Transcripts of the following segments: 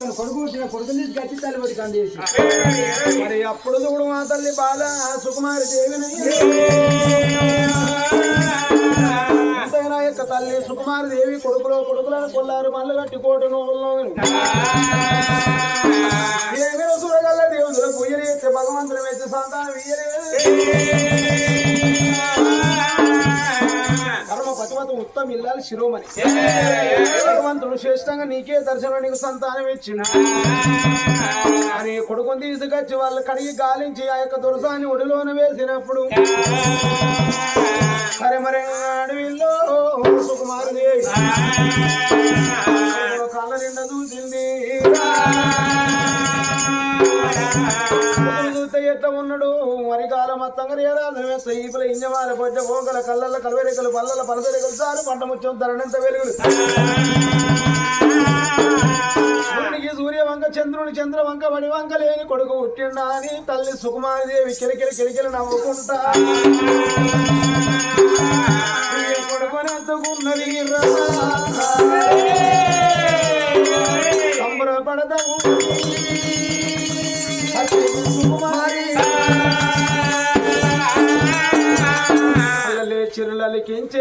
కొడుకు పుట్టిన కొడుకుని గట్టి తల్లి కందేసి. మరి అప్పుడు చూడు మా తల్లి బాల సుకుమారి దేవిని యొక్క తల్లి సుకుమారి దేవి కొడుకులో కొడుకులను కొల్లారు మళ్ళీ కట్టి కోట నోళ్ళలో ఏమిరో చూడగల దేవుడు పుయ్యరి ఎత్తే భగవంతుడు ఎత్తే సంతానం పతిమతం ఉత్తమ ఇల్లాలి శిరోమణి. భగవంతుడు శ్రేష్టంగా నీకే దర్శనం నీకు సంతానం ఇచ్చిండు అని కొడుకుని తీసుకొచ్చి వాళ్ళు కడిగి గాలించి ఆ యొక్క దురసాన్ని ఒడిలోన వేసినప్పుడు మరి కాలం మొత్తంగా ఏడాది వేస్తా ఈపుల ఇంజమాల పొట్ట పోగల కళ్ళల్ల కలవరికలు పల్లల పలసరికలు సారు పంట ముచ్చం తరణంత వెలుగులు. సూర్యునికి సూర్య వంక చంద్రుని చంద్ర వంక వడి వంక లేని కొడుకు పుట్టిండా అని తల్లి సుకుమారదేవి కిరికిరి కిరికిరి నవ్వుకుంటా. కొడుకునెత్తుకున్నది రా. చిరులలికించే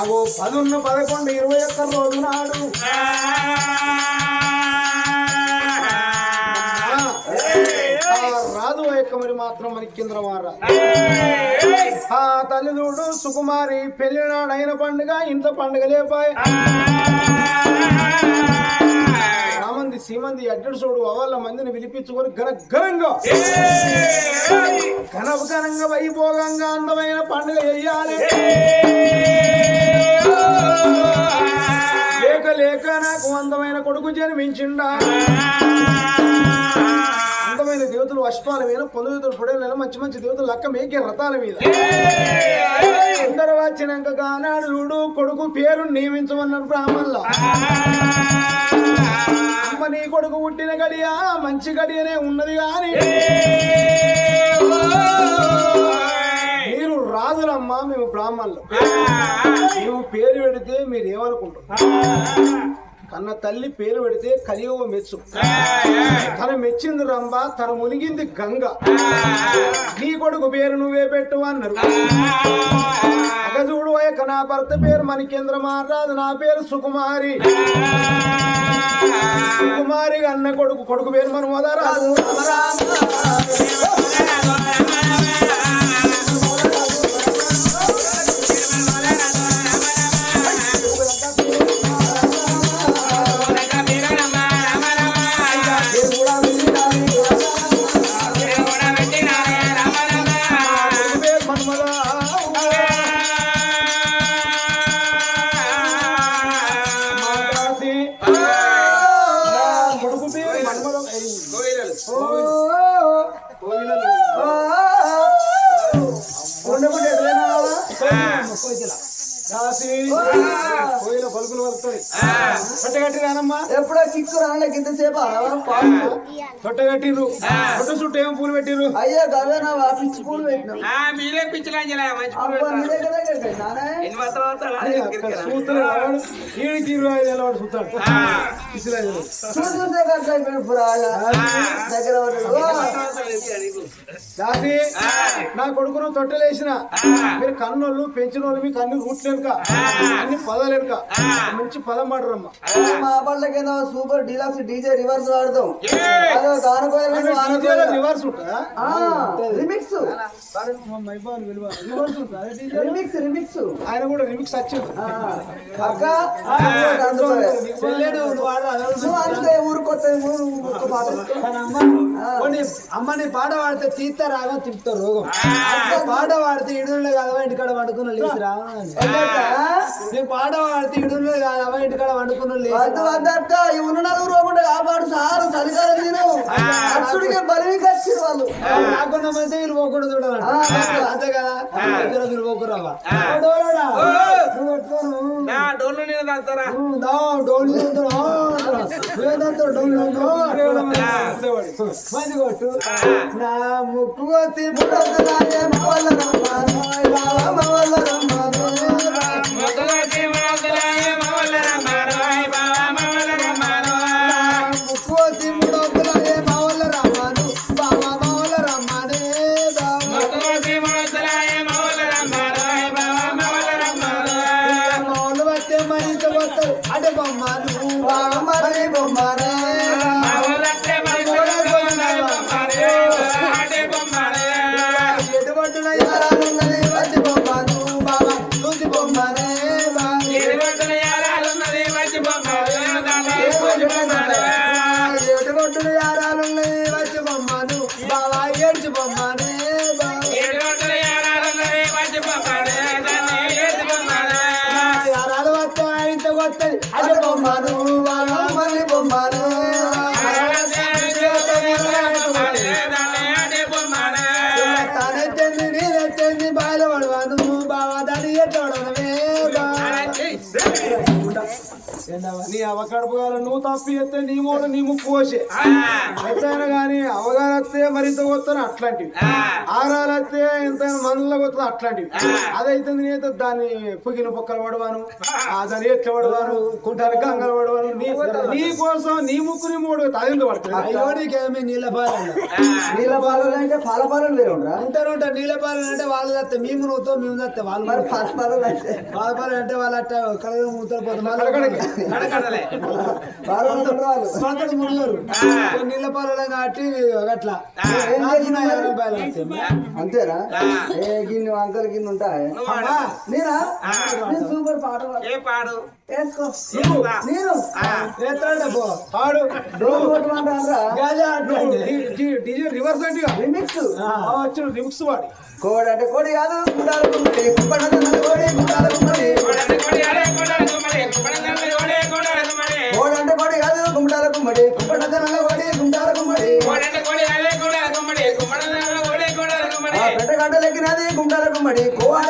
అగో పదున్న పదకొండు ఇరవై ఒక్క రోజు నాడు. మరి మాత్రం మన కింద మారా ఆ తల్లిదూడు సుకుమారి పండుగ ఇంత పండుగ లేపాయి. రామంది సీమంది అడ్డడు చూడు అవాళ్ళ మందిని పిలిపించుకొని ఘన ఘనంగా ఘన ఘనంగా వైభోగంగా అందమైన పండుగ చెయ్యాలి లేక లేక నాకు అందమైన కొడుకు జన్మించిండా. అందమైన దేవతలు అశ్వాల మీద పొందుతులు పొడవల మంచి మంచి దేవతలు లక్క మేకే రథాల మీద. అందరు వచ్చినాక గానాడు చూడు కొడుకు పేరు నియమించమన్నారు బ్రాహ్మణుల. అమ్మ నీ కొడుకు పుట్టిన గడియ మంచి గడియనే ఉన్నది గాని మీరు రాజులమ్మా మేము బ్రాహ్మణులు. నువ్వు పేరు పెడితే మీరు ఏమనుకుంటారు? కన్న తల్లి పేరు పెడితే కలియుగ మెచ్చు. తన మెచ్చింది రంభ తన మునిగింది గంగ. నీ కొడుకు పేరు నువ్వే పెట్టు అన్నారు. అగజుడు యొక్క నా భర్త పేరు మణికేంద్ర మహారాజు నా పేరు సుకుమారి. సుకుమారి అన్న కొడుకు కొడుకు పేరు మన మోదరాజు face. Ah. పట్టగట్టి రానమ్మా ఎప్పుడో కిక్కు రాళ్ళకి ఇంతసేపు తొట్టగట్టిర్రు తొట్ట చుట్టూ ఏం పూలు పెట్టిర్రు అయ్యో గవేనా పిచ్చి పూలు పెట్టినావు. మీరే పిచ్చిలంజలే మంచి సూత్రం ఈడికి ఇరవై ఐదు వాడు ఇసురాజు చూసి పురాగా దగ్గర. దాసి నా కొడుకును తొట్టలేసిన. మీరు కన్నోళ్ళు పెంచిన వాళ్ళు మీకు అన్ని రూట్లేరుక అన్ని పదాలేరుక. మంచి పదం పడరమ్మ. మా పళ్ళ కింద సూపర్ డీలక్స్ డీజే రివర్స్ వాడతాం. అదో రివర్స్ రిమిక్స్ రిమిక్స్ రిమిక్స్ ఆయన కూడా రిమిక్స్ వచ్చింది. అక్క అందుకే. ఊరు పాట అమ్మని పాట పాడితే తీర్థ రాగం తిప్పుతారు రోగం. పాట పాడితే ఇడులే కాదవా ఇంటికాడ వండుకున్న లేచిరా నేను పాట పాడితే ఇడులే కాదవా ఇంటికాడ వండుకున్న వద్దు లేచిరా వద్దక్క ఉన్న నలుగురు రోగుంటే కాపాడు సారు చలికాలం అచ్చుడికి వాళ్ళు. రాకుండా పోతే వీళ్ళు పోకుండా చూడాలంట ఆ. అంతే. కదా? మీరు పోకురావా డోర్లు నేను తాగుతారా? డోళ్ళు డోళ్ళు మంచి కొట్టు. నా ముక్కు కొట్టి అవకడుపుగాల నువ్వు తప్పి ఎత్తే నీ మూడు నీ ముక్కు ఎట్లయినా కానీ అవగాహన వస్తే మరింత కొత్తాను అట్లాంటివి. ఆరాలు వస్తే ఎంతైనా మందులో కొత్త అట్లాంటివి. అదైతే నేనైతే దాన్ని పుగిన పొక్కలు పడవాను. ఆ. దాన్ని ఎట్ల పడవాను? కుంటానికి గంగలు పడవాను. నీ నీ కోసం నీ ముక్కు నీ మూడు తగింది పడుతుంది నీళ్ళ పాలన నీళ్ళ పాలలు అంటే పాల పాలలు వేరే ఉండరా ఉంటారు ఉంటారు. నీళ్ళ పాలన అంటే వాళ్ళు తెస్తే మేము నువ్వుతో మేము తెస్తే వాళ్ళు మరి పాల పాలలు అంటే? పాల పాలన అంటే వాళ్ళు అట్ట కలగ మూతలు పోతారు కడగడకి. పాలలు నీళ్ళ పాలన కాబట్టి అట్లా. ఏం గిన్నె వంకలు గిన్నె ఉంటాయి? అమ్మా, నేనా? నేను సూపర్ పాట పాడు. ఏ పాడు? వేసుకో. చేస్తా. నేను? ఎత్తాడు పో. పాడు. డీజే రివర్స్ అంటే రిమిక్స్? వచ్చిన రిమిక్స్ వాడి. కోడి అంటే కోడి కాదు గుండాలు గుమ్మడి. కుప్పడ కోడి గుండాలు గుమ్మడి. కోడి అంటే కోడి కాదు గుండాల గుమ్మడి. కుప్పడ కోడి గుండాల గుమ్మడి పెట్ట గడ్డలెక్కినది గుండాల గుమ్మడి. కోడి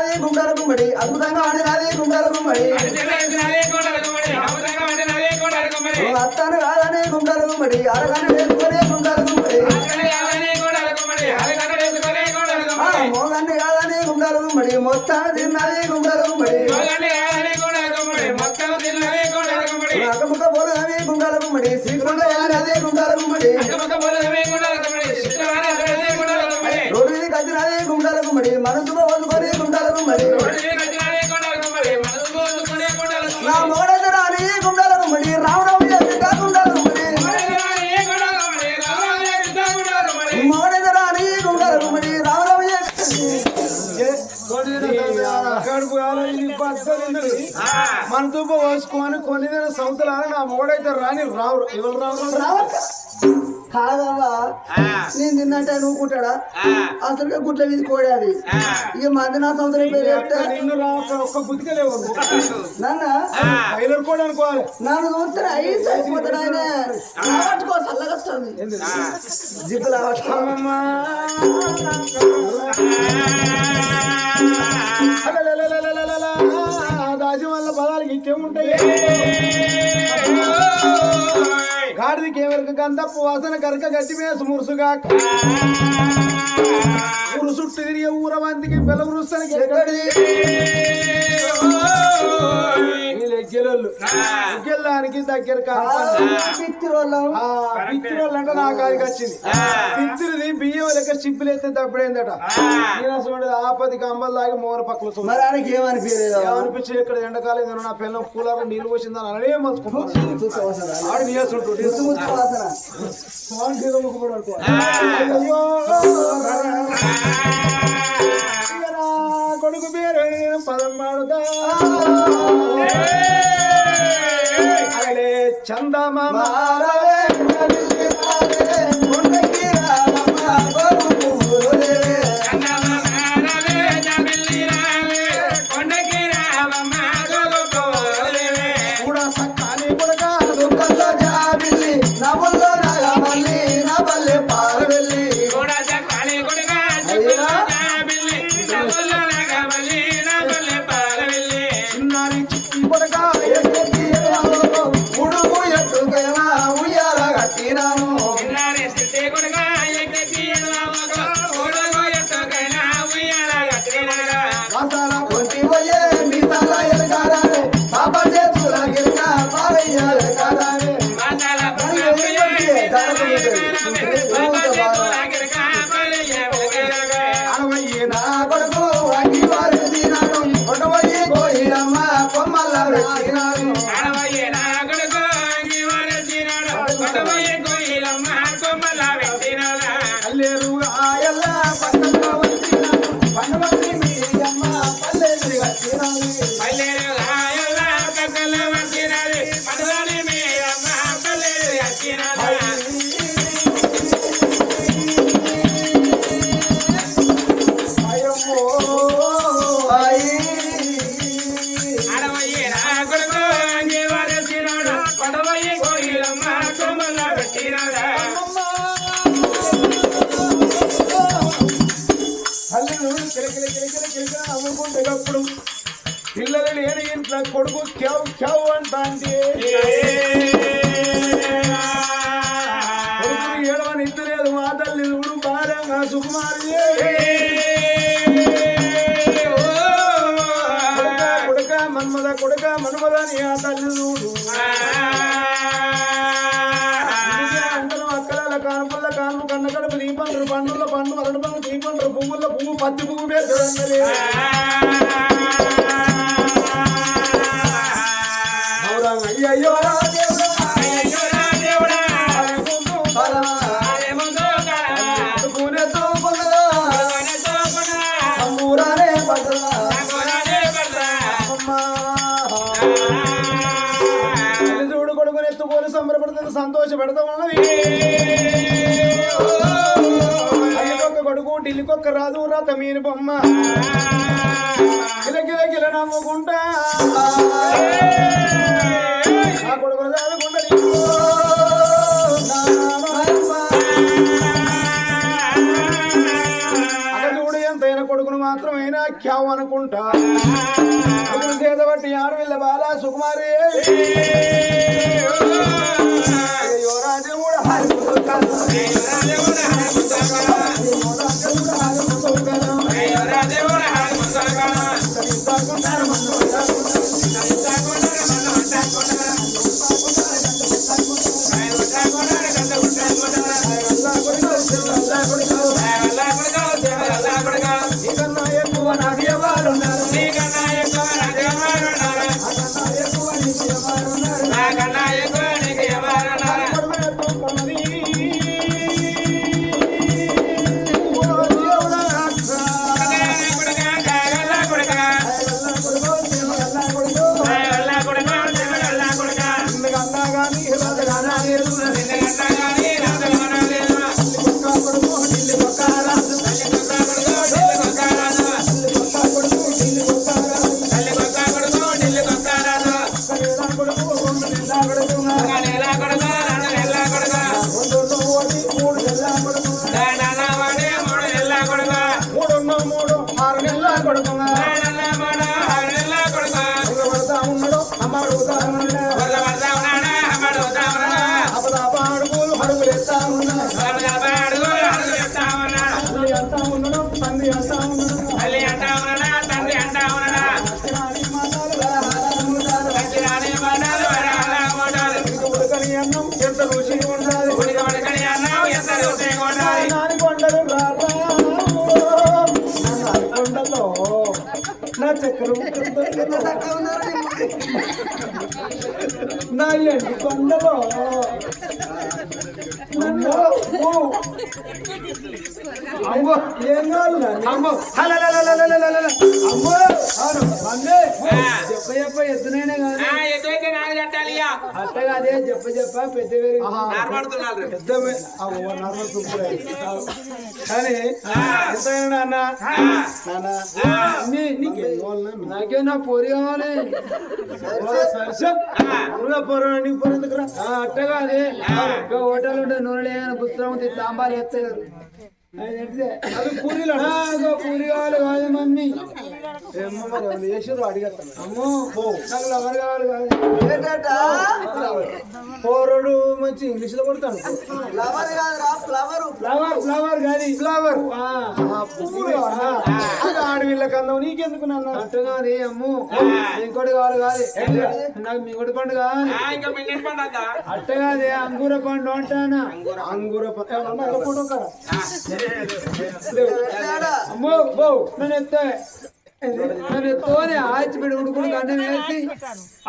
ఆడినాదే గుండల గుమ్మడి అద్భుతంగా ఆడినాదే గుండల గుమ్మడి. అత్తను కాదనే గుండల గుమ్మడి అరగన వేసుకునే గుండల గుమ్మడి. మోగన్ను కాదనే గుండల గుమ్మడి మొత్తాన్ని తిన్నదే గుండల గుమ్మడి. మూడైతే రాని రావు ఎవరు రావు రావక్క. కాదవ్వా. నేను తిన్నట్టే నువ్వు కుట్టాడా అసలుగా గుట్ల మీద కోడాది. ఇక మంది నా సంవత్సరం పేరు చెప్తే ఒక్క బుద్ధిగా లేవు నాన్న? కూడా అనుకోవాలి. నన్ను చూస్తే ఐస్ అయిపోతాడు ఆయన. రావట్టుకో చల్లగా వస్తుంది. జిబ్బు రావట్టుకో రాసి వల్ల బలాలకి ఇట్టే ఉంటాయి గాడిది కేవలక గంధప్పు వాసన కరక గట్టి మేసు మురుసుగా మురుసుట్టు తిరిగే ఊరవంతికి బెలవరుస్తానికి పిచ్చిరోళ్ళు దగ్గర పిచ్చిరోళ్ళు అంటే నా వచ్చింది పిచ్చిరిది బియ్యం లెక్క షిప్పులు ఎత్తే తప్పుడైందట. ఆపది దాగి మోర పక్కలు ఏమనిపించింది ఇక్కడ ఎండకాలం నా పిల్లలు కూలర్ నీరు పోసిందని అలానే కొడుకు పేరు పదం మాడుతా చందమారవే వచ్చినాయి కొడుకు క్యావ్ క్యావ్ అంటాంటే కొడుకు ఏడవని ఇద్దలేదు మా తల్లి చూడు భార్యంగా సుకుమారి కొడుక కొడుక మన్మద కొడుక మన్మద నీ ఆ తల్లి చూడు. అందుకే అందరం అక్కల కానుపుల్ల కాను కన్న కడుపు దీపండ్రు పండుల పండు అరడు పండు దీపండ్రు పువ్వుల పువ్వు పత్తి పువ్వు పెద్దదన్నది చూడు కొడుకుని ఎత్తుకొని సంబరపడుతుంది సంతోష పెడతా కొడుకు ఢిల్లీకొక్క రాదు రథ మీని బొమ్మ గిల గిల గిల నమ్ముకుంటా దక్కావు అనుకుంటా. చేతబట్టి ఆరు వెళ్ళ బాల సుకుమారి. యువరాజు కూడా యువరాజు కూడా জীবন ఉన్నారు నా ఎండి కొండలో. నన్ను చెప్ప చెప్ప ఎద్దునైనా కాదు. ఎద్దునైతే నా పోరి కావాలి. పురాణి పురందుకురా అట్టగాది హోటల్ ఉంటే నూనె పుస్తకం తాంబాలు ఎత్తారు అది పూరీలు. పూరి కావాలి మమ్మీ పోరడు మంచి ఇంగ్లీష్లో కొడతాను ఫ్లవర్ ఫ్లవర్ కానీ ఫ్లవర్ పువ్వులు ఆడవిళ్ళ నీకెందుకు నన్ను అట్టు కానీ అమ్ము ఇంకోటి కావాలి కాదు నాకు మింగుడు పండు అట్ట అంగూర పండు అంటానా అంగూర పండు అమ్మో బో నన్ను ఎత్తా నన్ను తోనే ఆచిబిడ్డ ఉడుకుడు అన్నం వేసి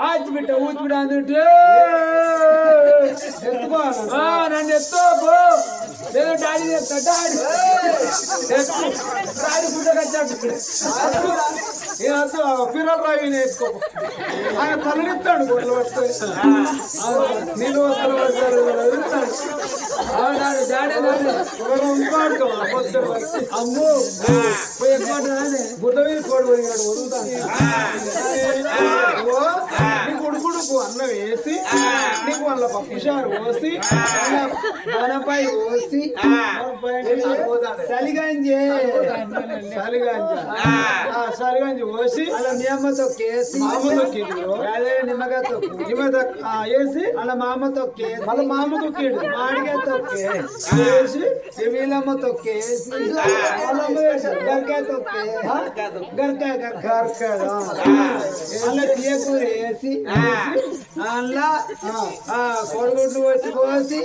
ఆచిబిడ్డ ఊచిబిడ్డ అందుట్లో నన్ను ఎత్తో పో. నేను డాడీ చెప్తా డాడీ. డాడీ గుడ్డ కట్టాడు. నేనంతా పీరాలు రాయి వేసుకో. ఆయన తలనిస్తాడు గొడ్లు పట్టుకొని నీళ్ళు వస్తారు ఆడాడు డాడీ ఉంటాడు అమ్మో ఎక్కువ మీద కోడి పోయినాడు వదులుతాను ఉడుకుడుకు అన్నం వేసి నీకు వాళ్ళ పప్పు చారు పోసి మనపై పోసి చలిగంజి సరిగాంజ సరిగాంజి పోసి అలా మీ అమ్మతో కేసి మామతో అదే నిమ్మకాయతో వేసి అలా మా అమ్మతో కేసి మళ్ళీ మామతో కీడు. మాడికాయతో కేసి కేసి వాళ్ళమ్మ వేసి గరికాయ తొప్పే గరకాయ. గరకాయ అలా తీయకూర వేసి అలా కోడిగుడ్లు వచ్చి కోసి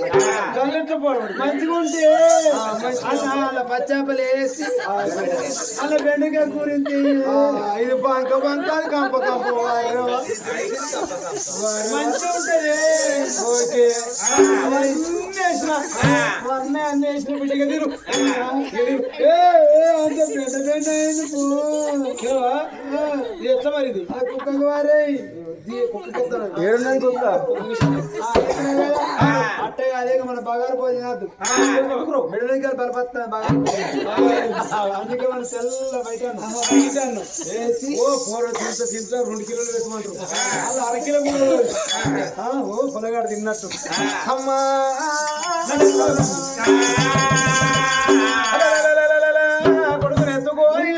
మంచిగా ఉంటే అలా పచ్చాపలు వేసి అలా బెండకాయ కూరింది. ఇది బంక బంక అది కంప కంప మంచిగా ఉంటది. ఓకే. వేసిన మా అన్నయ్య అన్నీ వేసిన బిడ్డగా తిరు ఏ ఏ, అంత బెండ బెండ అయింది ఎట్లా మరి ఇది? కుక్కకు వారే. ఏడున్నది కుక్క. అట్టే అదే మన బగారు పోయి తినద్దు మెడలికలు బలపడుతుంది బాగా అందుకే మన తెల్ల బయట వేసి. ఓ ఫోర్ తింటా తింటా రెండు కిలోలు పెట్టమంటారు వాళ్ళు అరకిలో కూడా ఆ, ఓ పొలగాడు తిన్నట్టు. అమ్మా! కొడుకుని ఎత్తుకోని